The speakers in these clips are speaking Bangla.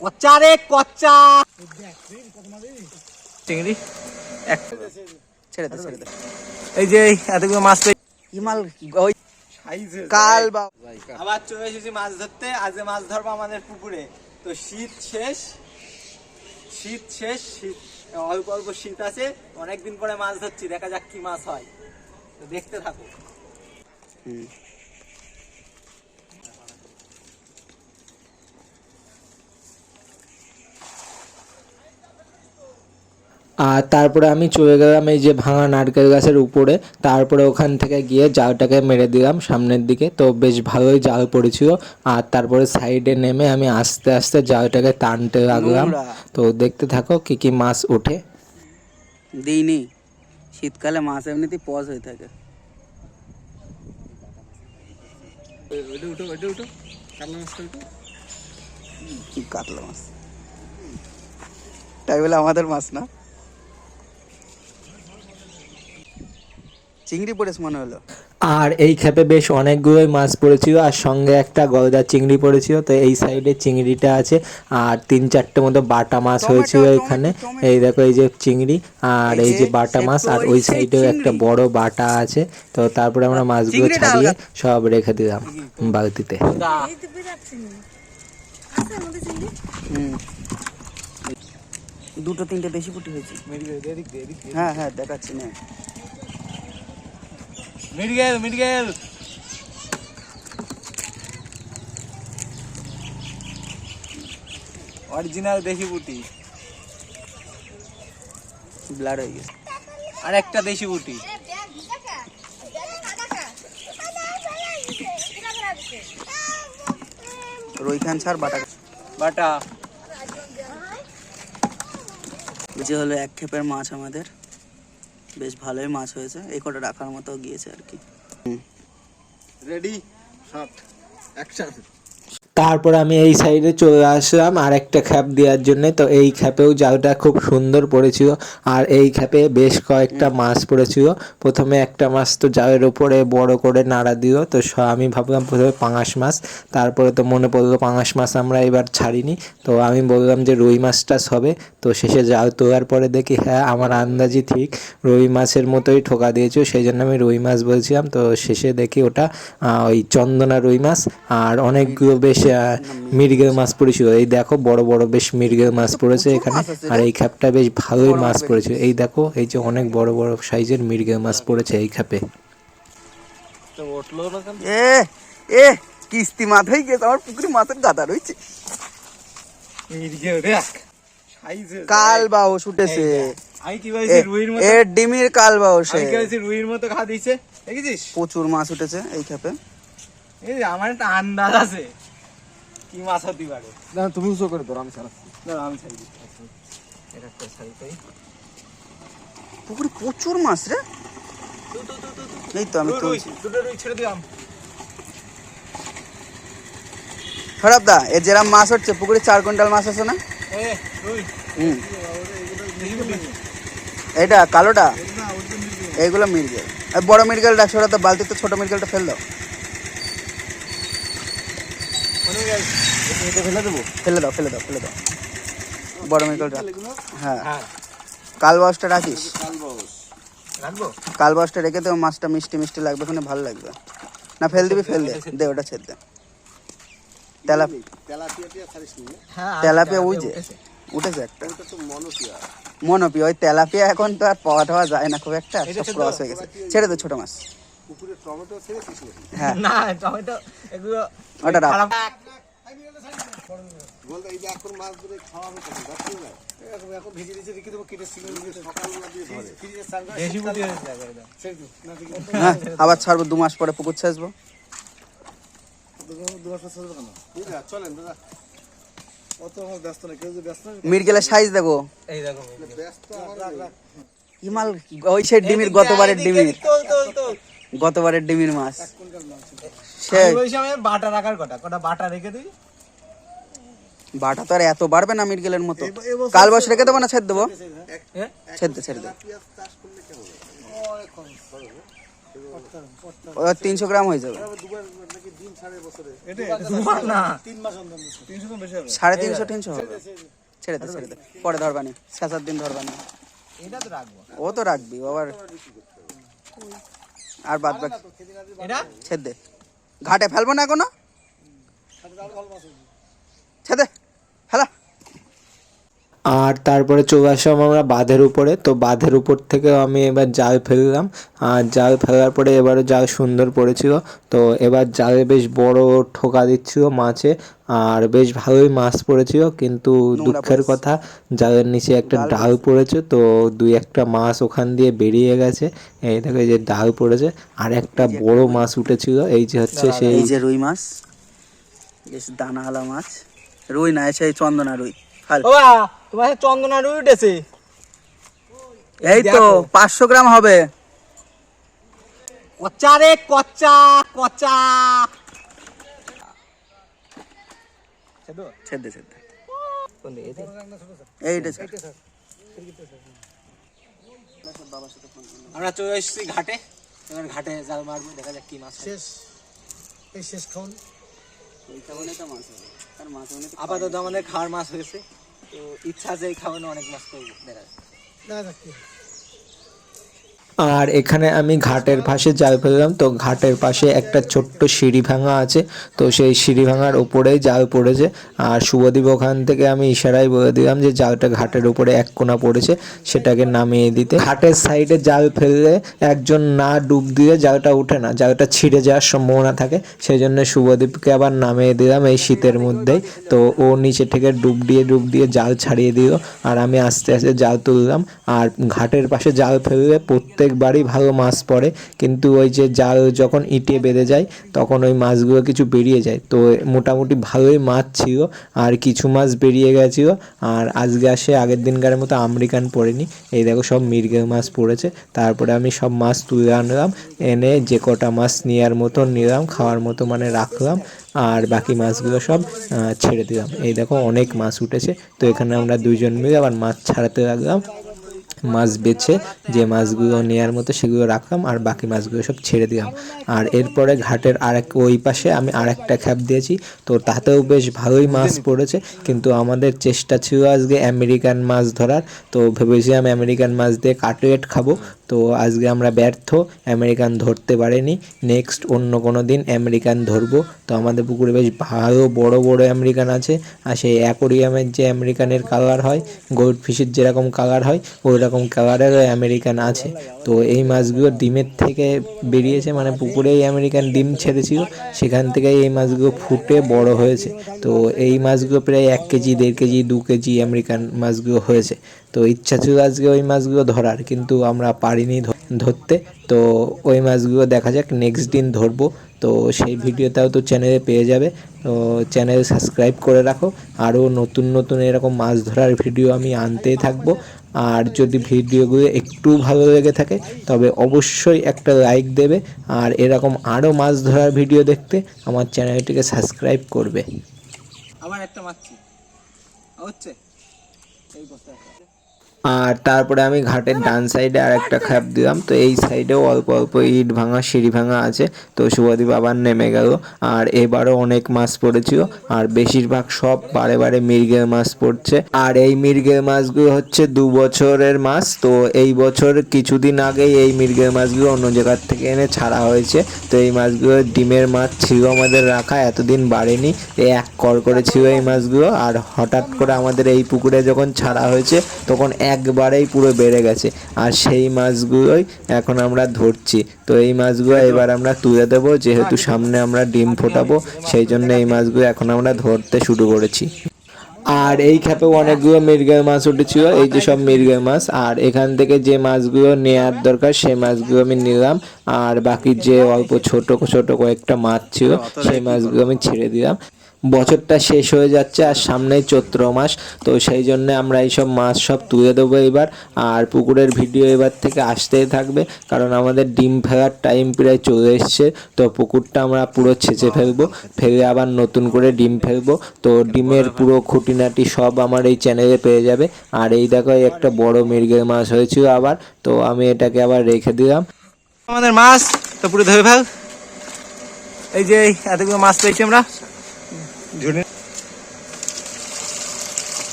কচ্চা রে কচ্চা। চিংড়ি? এক। ছেড়ে দে ছেড়ে দে। এই যে এই এতগুলো মাছ পেয়ে ইমাল ওই কাল বা আবার চলে এসেছি মাছ ধরতে। আজকে মাছ ধরবো আমাদের পুকুরে। তো শীত শেষ। শীত শেষ। শীত অল্প অল্প শীত আছে। অনেকদিন পরে মাছ ধরছি। দেখা যাক কি মাছ হয়। তো দেখতে থাকো। আর তারপরে আমি চলে গেলাম এই যে ভাঙা নারকেল গাছের উপরে। তারপরে ওখান থেকে গিয়ে জালটাকে মেরে দিলাম সামনের দিকে। তো বেশ ভালোই জাল পড়েছিল। আর তারপরে সাইডে নেমে আমি আস্তে আস্তে জালটাকে টানতে লাগলাম। তো দেখতে থাকো কি কি মাছ ওঠে। দিইনি। শীতকালে মাছ এমনিতেই পজ হয়ে থাকে। কি কাতলা মাছ? তাই বলে আমাদের মাছ না? চিংড়ি পড়েছে মনে হলো। আর এই খেপে বেশ অনেকগুলোই মাছ পড়েছিল আর সঙ্গে একটা গলদা চিংড়ি পড়েছিল তো এই সাইডে চিংড়িটা আছে আর তিন চারটে মতো বাটা মাছ হয়েছিল এখানে। এই দেখো এই যে চিংড়ি আর এই যে বাটা মাছ আর ওই সাইডেও একটা বড় বাটা আছে তো তারপরে আমরা মাছগুলো ছাড়িয়ে সব রেখে দিলাম বালতিতে। দুটো তিনটে দেশি পুটি হয়েছে। হ্যাঁ হ্যাঁ দেখাচ্ছি না মিডগেল মিডগেল অরিজিনাল দেশি বুটি ব্লাড হয়ে গেছে। আর একটা দেশি বুটি রুই খান ছাড় বাটা। বাটা। যে হলো এক খেপের মাছ আমাদের। বেশ ভালোই মাছ হয়েছে। এই কটা রাখার মতো গিয়েছে আর কি। রেডি? শট অ্যাকশন তারপর আমি এই সাইডে চলে আসলাম আর একটা খ্যাপ দেওয়ার জন্য। তো এই খ্যাপেও জালটা খুব সুন্দর পড়েছিল আর এই খ্যাপে বেশ কয়েকটা মাছ পড়েছিল। প্রথমে একটা মাছ তো জালের ওপরে বড় করে নাড়া দিল। তো আমি ভাবলাম প্রথমে পাঙাশ মাছ, তারপরে তো মনে পড়ল পাঙাশ মাছ আমরা এবার ছাড়িনি। তো আমি বললাম যে রুই মাছটা হবে তো শেষে জাল তোলার পরে দেখি হ্যাঁ আমার আন্দাজি ঠিক। রুই মাছের মতোই ঠোকা দিয়েছ সেই জন্য আমি রুই মাছ বলছিলাম। তো শেষে দেখি ওটা ওই চন্দনা রুই মাছ আর অনেকগুলো বেশ মিরগেল মাছ পড়েছিল এই দেখো বড় বড় বেশ মিরগেল মাছ পড়েছে এখানে। আর এই খ্যাপটা বেশ ভালোই মাছ পড়েছে। এই দেখো এই যে অনেক বড় বড় সাইজের মিরগেল মাছ পড়েছে এই খ্যাপে। তো উঠল না কেন? এ এ কিস্তি মাথায় গেছে আমার পুকুরে মাছের গাদা রয়েছে। কাল মতো এ ডিমির কাল কি বলছি রুইর মতো খা দিছে দেখেছিস? প্রচুর মাছ উঠেছে এই খেপে এই আমার একটা আন্দাজ আছে। কি মাছ হতে পারে না তুমি উঁচু করে ধরো আমি না আমি ছাড়ি দিচ্ছি এটা একটা পুকুরে প্রচুর মাছ রে। এই তো আমি রুই ছেড়ে দিলাম। খারাপ দা এর যেরাম মাছ হচ্ছে পুকুরে চার কুইন্টাল মাছ আছে না? এ হুম। এইটা কালোটা? এইগুলো মির্গেল। আর বড় মির্গেল ডাকছে ওরা তো বালতিতে ছোট মির্গেলটা ফেল দাও। ফেলে দেবো? ফেলে দাও ফেলে দাও ফেলে দাও। বড় হ্যাঁ। হ্যাঁ। কাল বাউসটা রাখিস? কাল বাউসটা রেখে দেবো মাছটা মিষ্টি মিষ্টি লাগবে ওখানে ভালো লাগবে। না ফেল দিবি ফেল দে দে ওটা ছেড়ে দে। তেলা হ্যাঁ তেলাপিয়া ওই যে। উঠেছে। একটা। মনোপিয়া। ওই তেলাপিয়া এখন তো আর পাওয়া টাওয়া যায় না খুব একটা সব ক্রস হয়ে গেছে। ছেড়ে দে ছোট মাছ। হ্যাঁ। না টমেটো এগুলো ওটা রাখ। বলতে এই যে এখন মাছ ধরে খাওয়া হবে তখন যাচ্ছে না? এখন এখন ভেজে দিয়েছে রেখে দেবো কেটে সিঙ্গেল সকালবেলা দিয়ে ধরে। ফ্রিজে চান করে দেশি বুটি হয়েছে একদম। ছেড়ে দিও। না দেখি। হ্যাঁ আবার ছাড়বো দু মাস পরে পুকুর ছেঁচবো দু মাস পর কেন? বুঝলা? চলেন দাদা। মির্গেলের সাইজ দেখো। এই দেখো ব্যস্ত আমার ইমাল ওই সে ডিমির গতবারের ডিমির। গতবারের ডিমির মাছ। সে বাটা রাখার কটা কটা বাটা রেখে দিই। বাটা তো আর এত বাড়বে না মির্গেলের মতো। কাল বস রেখে দেবো না ছেড়ে দেবো? হ্যাঁ? ছেড়ে দে ছেড়ে দে। ও তিনশো গ্রাম হয়ে যাবে। তিন মাস অন্তর তিনশো তো বেশি হবে। সাড়ে তিনশো তিনশো হবে। ছেড়ে দে ছেড়ে দে পরে ধরবানি সাত সাত দিন ধরবানি এটা ও তো রাখবি আবার আর বাদ বাকি। এটা? ছেড়ে দে। ঘাটে ফেলব না এখনও? ছেড়ে আর তারপরে চলে আসলাম আমরা বাঁধের উপরে। তো বাঁধের উপর থেকে আমি এবার জাল ফেললাম। আর জাল ফেলার পরে এবারও জাল সুন্দর পড়েছিল। তো এবার জালে বেশ বড় ঠোকা দিচ্ছিল মাছে। আর বেশ ভালোই মাছ পড়েছিল কিন্তু দুঃখের কথা জালের নিচে একটা ডাল পড়েছে। তো দুই একটা মাছ ওখান দিয়ে বেরিয়ে গেছে। এই দেখো যে ডাল পড়েছে। আর একটা বড় মাছ উঠেছিল। এই যে হচ্ছে সেই যে রুই মাছ। বেশ দানাওয়ালা মাছ। রুই না সেই চন্দনা রুই। ফাল ও বা তোমার চন্দনা রুই উঠেছে। এই তো পাঁচশো গ্রাম হবে। কচ্চা রে কচ্চা কচ্চা ছেড়ে দে ছেড়ে দে। কোন দিকে এতে? এইটা আমরা চলে এসেছি ঘাটে। এবার ঘাটে জাল মারবো দেখা যাক কি মাছ শেষ। এই শেষ খাওন। আপাতত আমাদের খাওয়ার মাছ হয়েছে। তো ইচ্ছা আছে এই খাওয়ানো অনেক মাছ করব। দেখা যাক। দেখা যাক কি আর এখানে আমি ঘাটের পাশে জাল ফেললাম। তো ঘাটের পাশে একটা ছোট্ট সিঁড়ি ভাঙা আছে। তো সেই সিঁড়ি ভাঙার উপরেই জাল পড়েছে। আর শুভদীপ ওখান থেকে আমি ইশারায় বলে দিলাম যে জালটা ঘাটের উপরে এক কোনা পড়েছে, সেটাকে নামিয়ে দিতে। ঘাটের সাইডে জাল ফেললে একজন না ডুব দিয়ে জালটা উঠে না, জালটা ছিঁড়ে যাওয়ার সম্ভাবনা থাকে। সেই জন্য শুভদীপকে আবার নামিয়ে দিলাম এই শীতের মধ্যেই। তো ও নিচে থেকে ডুব দিয়ে ডুব দিয়ে জাল ছাড়িয়ে দিল। আর আমি আস্তে আস্তে জাল তুললাম। আর ঘাটের পাশে জাল ফেললে প্রত্যেকবারই ভালো মাছ পড়ে, কিন্তু ওই যে জাল যখন ইটে বেঁধে যায়, তখন ওই মাছগুলো কিছু বেরিয়ে যায়। তো মোটামুটি ভালোই মাছ ছিল, আর কিছু মাছ বেরিয়ে গেছিল, আর আজকে আসে আগের দিনকারের মতো আমেরিকান পড়েনি। এই দেখো সব মৃগেল মাছ পড়েছে, তারপরে আমি সব মাছ তুলে আনলাম, এনে যে কটা মাছ নেওয়ার মতো নিলাম, খাওয়ার মতো মানে রাখলাম, আর বাকি মাছগুলো সব ছেড়ে দিলাম। এই দেখো অনেক মাছ উঠেছে, তো এখানে আমরা দুইজন মিলে আবার মাছ ছাড়াতে লাগলাম। মাছ বেছে যে মাছগুলো নেওয়ার মতো সেগুলো রাখলাম আর বাকি মাছগুলো সব ছেড়ে দিলাম। আর এরপরে ঘাটের আরেক ওই পাশে আমি আরেকটা খ্যাপ দিয়েছি। তো তাতেও বেশ ভালোই মাছ পড়েছে। কিন্তু আমাদের চেষ্টা ছিল আজকে আমেরিকান মাছ ধরার। তো ভেবেছিলাম আমেরিকান মাছ দিয়ে কাটলেট খাব। তো আজকে আমরা ব্যর্থ, আমেরিকান ধরতে পারিনি, নেক্সট অন্য কোনো দিন আমেরিকান ধরবো। তো আমাদের পুকুরে বেশ ভালো, বড় বড় আমেরিকান আছে, আর সেই অ্যাকোরিয়ামের যে আমেরিকানের কালার হয় গোল্ড ফিশের যেরকম কালার হয় ওই রকম কালারেরও আমেরিকান আছে। তো এই মাছগুলো ডিমের থেকে বেরিয়েছে মানে পুকুরেই আমেরিকান ডিম ছেড়েছিল, সেখান থেকে এই মাছগুলো ফুটে বড় হয়েছে। তো এই মাছগুলো প্রায় এক কেজি, দেড় কেজি, দু কেজি আমেরিকান মাছগুলো হয়েছে। তো ইচ্ছা ছিল আজকে ওই মাছগুলো ধরার, কিন্তু আমরা পারিনি ধরতে। তো ওই মাছগুলো দেখা যাক নেক্সট দিন ধরবো। তো সেই ভিডিওটাও তো চ্যানেলে পেয়ে যাবে। তো চ্যানেল সাবস্ক্রাইব করে রাখো। আরও নতুন নতুন এরকম মাছ ধরার ভিডিও আমি আনতেই থাকব। আর যদি ভিডিওগুলো একটু ভালো লেগে থাকে, তবে অবশ্যই একটা লাইক দেবে। আর এরকম আরও মাছ ধরার ভিডিও দেখতে আমার চ্যানেলটিকে সাবস্ক্রাইব করবে। আবার একটা মারছি। হচ্ছে। এই বস্তা আর তারপরে আমি ঘাটের ডান সাইডে আর একটা খ্যাপ দিলাম। তো এই সাইডেও অল্প অল্প ইট ভাঙা, সিঁড়ি ভাঙা আছে। তো শুভদীপ আবার নেমে গেল। আর এবারও অনেক মাছ পড়েছিল। আর বেশিরভাগ সব বারে বারে মৃগেল মাছ পড়ছে। আর এই মৃগেল মাছগুলো হচ্ছে দু বছরের মাছ। তো এই বছর কিছুদিন আগেই এই মৃগেল মাছগুলো অন্য জায়গার থেকে এনে ছাড়া হয়েছে। তো এই মাছগুলো ডিমের মাছ ছিল আমাদের রাখা, এতদিন বাড়েনি। এক কর করে ছিল এই মাছগুলো। আর হঠাৎ করে আমাদের এই পুকুরে যখন ছাড়া হয়েছে, তখন একবারেই পুরো বেড়ে গেছে। আর সেই মাছগুলোই এখন আমরা ধরছি। তো এই মাছগুলো এবার আমরা তুলে দেবো, যেহেতু সামনে আমরা ডিম ফোটাবো, সেই জন্য এই মাছগুলো এখন আমরা ধরতে শুরু করেছি। আর এই খ্যাপেও অনেকগুলো মৃগেল মাছ উঠেছিল, এই যে সব মৃগেল মাছ। আর এখান থেকে যে মাছগুলো নেওয়ার দরকার, সেই মাছগুলো আমি নিলাম। আর বাকি যে অল্প ছোট ছোট কয়েকটা মাছ ছিল, সেই মাছগুলো আমি ছেড়ে দিলাম। বছরটা শেষ হয়ে যাচ্ছে আর সামনেই চৈত্র মাস। তো সেই জন্য আমরা এইসব মাছ সব তুলে দেবো এবার। আর পুকুরের ভিডিও এবার থেকে আসতেই থাকবে, কারণ আমাদের ডিম ফেলার টাইম প্রায় চলে এসছে। তো পুকুরটা আমরা পুরো ছেঁচে ফেলব, ফেলে আবার নতুন করে ডিম ফেলব। তো ডিমের পুরো খুঁটিনাটি সব আমার এই চ্যানেলে পেয়ে যাবে। আর এই দেখো একটা বড় মৃগেল মাছ হয়েছিল আবার। তো আমি এটাকে আবার রেখে দিলাম। আমাদের মাছ, তো পুরো ধরে ফেল। এই যে, এতগুলো মাছ পেয়েছি আমরা। ঝুড়ি।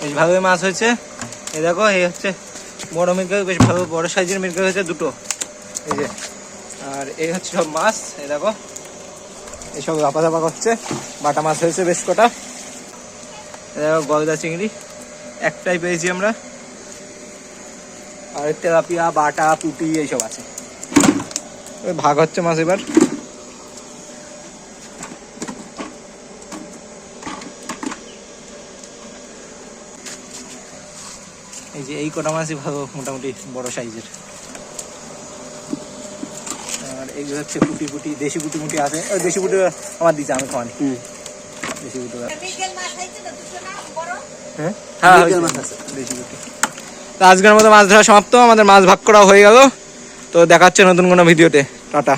বেশ ভালোই মাছ হয়েছে। এই দেখো, এই হচ্ছে বড় মিরকা বেশ ভালো, বড় সাইজের মিরকা হয়েছে দুটো। এই যে, আর এই হচ্ছে সব মাছ, এই দেখো। এইসব লাপা দাপা করছে, বাটা মাছ হয়েছে বেশ কটা। দেখো, গলদা চিংড়ি, একটাই পেয়েছি আমরা। আর তেলাপিয়া, বাটা, পুটি, এইসব আছে। ভাগ হচ্ছে মাছ এবার। যে এই কটা মাছই ভালো মোটামুটি বড় সাইজের। আর এইগুলো হচ্ছে পুটি পুটি দেশি পুটি মুটি আছে। দেশি পুটি আমার দিচ্ছে আমি খাওয়ানি। দেশি পুটি বড়? হ্যাঁ? হ্যাঁ। দেশি পুটি। আজকের মতো মাছ ধরা সমাপ্ত আমাদের মাছ ভাগ করা হয়ে গেল। তো দেখাচ্ছে নতুন কোনো ভিডিওতে। টাটা।